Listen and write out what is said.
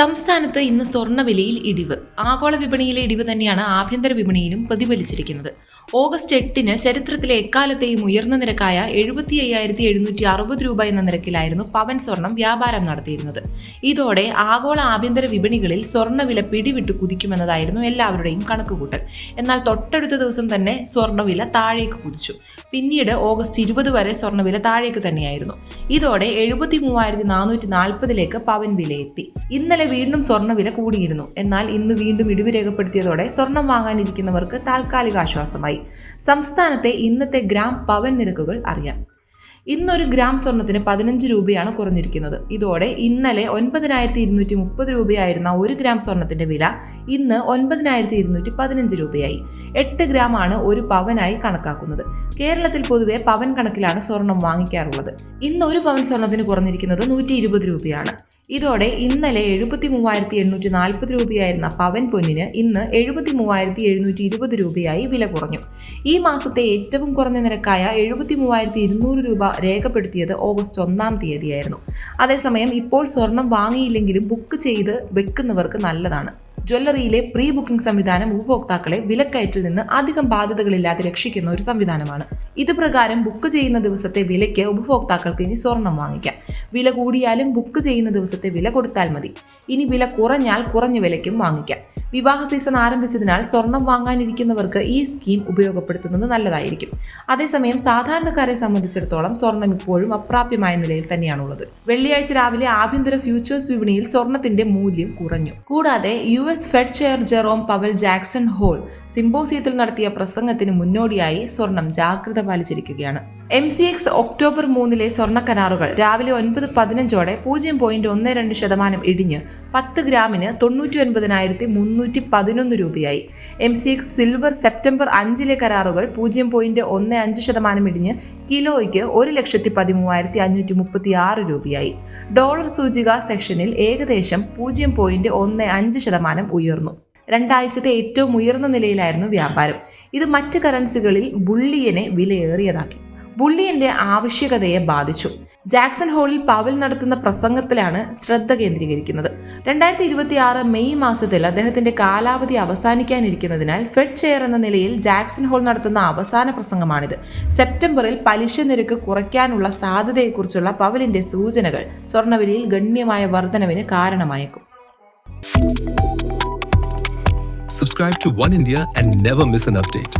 സംസ്ഥാനത്ത് ഇന്ന് സ്വർണവിലയിൽ ഇടിവ്. ആഗോള വിപണിയിലെ ഇടിവ് തന്നെയാണ് ആഭ്യന്തര വിപണിയിലും പ്രതിഫലിച്ചിരിക്കുന്നത്. ഓഗസ്റ്റ് എട്ടിന് ചരിത്രത്തിലെ എക്കാലത്തെയും ഉയർന്ന നിരക്കായ എഴുപത്തി അയ്യായിരത്തി എഴുന്നൂറ്റി അറുപത് രൂപ എന്ന നിരക്കിലായിരുന്നു പവൻ സ്വർണം വ്യാപാരം നടത്തിയിരുന്നത്. ഇതോടെ ആഗോള ആഭ്യന്തര വിപണികളിൽ സ്വർണവില പിടിവിട്ട് കുതിക്കുമെന്നതായിരുന്നു എല്ലാവരുടെയും കണക്കുകൂട്ടൽ. എന്നാൽ തൊട്ടടുത്ത ദിവസം തന്നെ സ്വർണവില താഴേക്ക് കുതിച്ചു. പിന്നീട് ഓഗസ്റ്റ് ഇരുപത് വരെ സ്വർണവില താഴേക്ക് തന്നെയായിരുന്നു. ഇതോടെ എഴുപത്തി മൂവായിരത്തി നാനൂറ്റി നാൽപ്പതിലേക്ക് പവൻ വിലയെത്തി. ഇന്നലെ വീണ്ടും സ്വർണവില കൂടിയിരുന്നു. എന്നാൽ ഇന്ന് വീണ്ടും ഇടിവ് രേഖപ്പെടുത്തിയതോടെ സ്വർണം വാങ്ങാനിരിക്കുന്നവർക്ക് താൽക്കാലിക ആശ്വാസമായി. സംസ്ഥാനത്തെ ഇന്നത്തെ ഗ്രാം പവൻ നിരക്കുകൾ അറിയാം. ഇന്നൊരു ഗ്രാം സ്വർണത്തിന് പതിനഞ്ച് രൂപയാണ് കുറഞ്ഞിരിക്കുന്നത്. ഇതോടെ ഇന്നലെ ഒൻപതിനായിരത്തി ഇരുന്നൂറ്റി മുപ്പത് രൂപയായിരുന്ന ഒരു ഗ്രാം സ്വർണത്തിന്റെ വില ഇന്ന് ഒൻപതിനായിരത്തി ഇരുന്നൂറ്റി പതിനഞ്ച് രൂപയായി. എട്ട് ഗ്രാം ആണ് ഒരു പവനായി കണക്കാക്കുന്നത്. കേരളത്തിൽ പൊതുവെ പവൻ കണക്കിലാണ് സ്വർണം വാങ്ങിക്കാറുള്ളത്. ഇന്ന് ഒരു പവൻ സ്വർണത്തിന് കുറഞ്ഞിരിക്കുന്നത് നൂറ്റി ഇരുപത് രൂപയാണ്. ഇതോടെ ഇന്നലെ എഴുപത്തി മൂവായിരത്തി എണ്ണൂറ്റി നാൽപ്പത് രൂപയായിരുന്ന പവൻ പൊന്നിന് ഇന്ന് എഴുപത്തി മൂവായിരത്തി എഴുന്നൂറ്റി ഇരുപത് രൂപയായി വില കുറഞ്ഞു. ഈ മാസത്തെ ഏറ്റവും കുറഞ്ഞ നിരക്കായ എഴുപത്തി മൂവായിരത്തി ഇരുന്നൂറ് രൂപ രേഖപ്പെടുത്തിയത് ഓഗസ്റ്റ് ഒന്നാം തീയതിയായിരുന്നു. അതേസമയം ഇപ്പോൾ സ്വർണം വാങ്ങിയില്ലെങ്കിലും ബുക്ക് ചെയ്ത് വെക്കുന്നവർക്ക് നല്ലതാണ്. ജ്വല്ലറിയിലെ പ്രീ ബുക്കിംഗ് സംവിധാനം ഉപഭോക്താക്കളെ വിലക്കയറ്റിൽ നിന്ന് അധികം ബാധ്യതകളില്ലാതെ രക്ഷിക്കുന്ന ഒരു സംവിധാനമാണ്. ഇതുപ്രകാരം ബുക്ക് ചെയ്യുന്ന ദിവസത്തെ വിലയ്ക്ക് ഉപഭോക്താക്കൾക്ക് ഇനി സ്വർണം വാങ്ങിക്കാം. വില കൂടിയാലും ബുക്ക് ചെയ്യുന്ന ദിവസത്തെ വില കൊടുത്താൽ മതി. ഇനി വില കുറഞ്ഞാൽ കുറഞ്ഞ വിലയ്ക്കും വാങ്ങിക്കാം. വിവാഹ സീസൺ ആരംഭിച്ചതിനാൽ സ്വർണം വാങ്ങാനിരിക്കുന്നവർക്ക് ഈ സ്കീം ഉപയോഗപ്പെടുത്തുന്നത് നല്ലതായിരിക്കും. അതേസമയം സാധാരണക്കാരെ സംബന്ധിച്ചിടത്തോളം സ്വർണം ഇപ്പോഴും അപ്രാപ്യമായ നിലയിൽ തന്നെയാണുള്ളത്. വെള്ളിയാഴ്ച രാവിലെ ആഭ്യന്തര ഫ്യൂച്ചേഴ്സ് വിപണിയിൽ സ്വർണത്തിന്റെ മൂല്യം കുറഞ്ഞു. കൂടാതെ U S Fed chair Jerome Powell Jackson Hole സിംബോസിയത്തിൽ നടത്തിയ പ്രസംഗത്തിന് മുന്നോടിയായി സ്വർണം ജാഗ്രത പാലിച്ചിരിക്കുകയാണ്. എം സി എക്സ് ഒക്ടോബർ മൂന്നിലെ സ്വർണ കരാറുകൾ രാവിലെ ഒൻപത് പതിനഞ്ചോടെ പൂജ്യം പോയിന്റ് ഒന്ന് രണ്ട് ശതമാനം ഇടിഞ്ഞ് പത്ത് ഗ്രാമിന് തൊണ്ണൂറ്റി ഒൻപതിനായിരത്തി മുന്നൂറ്റി പതിനൊന്ന് രൂപയായി. M C X silver September അഞ്ചിലെ കരാറുകൾ പൂജ്യം പോയിന്റ് ഒന്ന് അഞ്ച് ശതമാനം ഇടിഞ്ഞ് കിലോയ്ക്ക് ഒരു ലക്ഷത്തി പതിമൂവായിരത്തി അഞ്ഞൂറ്റി മുപ്പത്തി ആറ് രൂപയായി. ഡോളർ സൂചിക സെക്ഷനിൽ ഏകദേശം പൂജ്യം പോയിന്റ് ഒന്ന് അഞ്ച് ശതമാനം ഉയർന്നു. രണ്ടാഴ്ചത്തെ ഏറ്റവും ഉയർന്ന നിലയിലായിരുന്നു വ്യാപാരം. ഇത് മറ്റ് കറൻസികളിൽ ബുള്ളിയനെ വിലയേറിയതാക്കി. ബുള്ളിയന്റെ ആവശ്യകതയെ ബാധിച്ചു. ജാക്സൺ ഹോളിൽ പവൽ നടത്തുന്ന പ്രസംഗത്തിലാണ് ശ്രദ്ധ കേന്ദ്രീകരിക്കുന്നത്. രണ്ടായിരത്തി ഇരുപത്തി ആറ് മെയ് മാസത്തിൽ അദ്ദേഹത്തിന്റെ കാലാവധി അവസാനിക്കാനിരിക്കുന്നതിനാൽ ഫെഡ് ചെയർ എന്ന നിലയിൽ ജാക്സൺ ഹോൾ നടത്തുന്ന അവസാന പ്രസംഗമാണിത്. സെപ്റ്റംബറിൽ പലിശ നിരക്ക് കുറയ്ക്കാനുള്ള സാധ്യതയെക്കുറിച്ചുള്ള പവലിന്റെ സൂചനകൾ സ്വർണവിലയിൽ ഗണ്യമായ വർധനവിന് കാരണമായേക്കും. Subscribe to One India and never miss an update.